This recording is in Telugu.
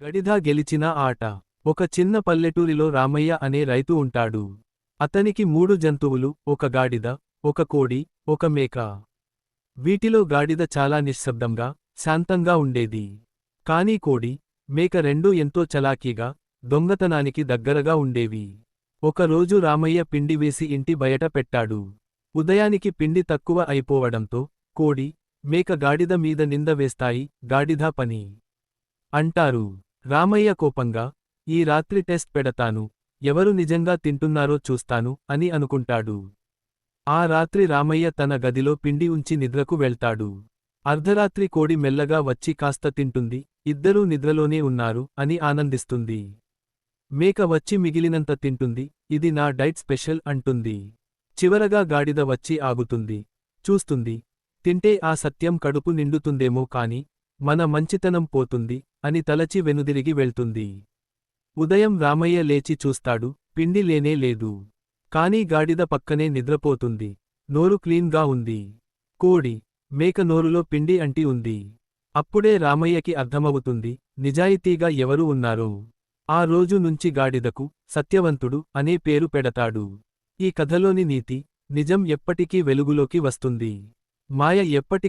గడిద గెలిచిన ఆట. ఒక చిన్న పల్లెటూరిలో రామయ్య అనే రైతు ఉంటాడు. అతనికి మూడు జంతువులు ఒక గాడిద ఒక కోడి ఒక మేక. వీటిలో గాడిద చాలా నిశ్శబ్దంగా శాంతంగా ఉండేది. కానీ కోడి మేక రెండూ ఎంతో చలాకీగా దొంగతనానికి దగ్గరగా ఉండేవి. ఒకరోజు రామయ్య పిండి వేసి ఇంటి బయట పెట్టాడు. ఉదయానికి పిండి తక్కువ అయిపోవడంతో కోడి మేక గాడిద మీద నింద వేస్తాయి గాడిద పని. అంటారు. రామయ్య కోపంగా ఈ రాత్రి టెస్ట్ పెడతాను ఎవరు నిజంగా తింటున్నారో చూస్తాను అని అనుకుంటాడు. ఆ రాత్రి రామయ్య తన గదిలో పిండి ఉంచి నిద్రకు వెళ్తాడు. అర్ధరాత్రి కోడి మెల్లగా వచ్చి కాస్త తింటుంది ఇద్దరూ నిద్రలోనే ఉన్నారు అని ఆనందిస్తుంది. మేక వచ్చి మిగిలినంత తింటుంది ఇది నా డైట్ స్పెషల్ అంటుంది. చివరగా గాడిద వచ్చి ఆగుతుంది చూస్తుంది తింటే ఆ సత్యం కడుపు నిండుతుందేమో కాని మన మంచితనం పోతుంది అని తలచి వెనుదిరిగి వెళ్తుంది. ఉదయం రామయ్య లేచి చూస్తాడు పిండి లేనే లేదు. కానీ గాడిద పక్కనే నిద్రపోతుంది. నోరు క్లీన్గా ఉంది. కోడి మేక నోరులో పిండి అంటి ఉంది. అప్పుడే రామయ్యకి అర్థమవుతుంది నిజాయితీగా ఎవరు ఉన్నారో. ఆ రోజు నుంచి గాడిదకు సత్యవంతుడు అనే పేరు పెడతాడు. ఈ కథలోని నీతి నిజం ఎప్పటికీ వెలుగులోకి వస్తుంది. మాయ ఎప్పటి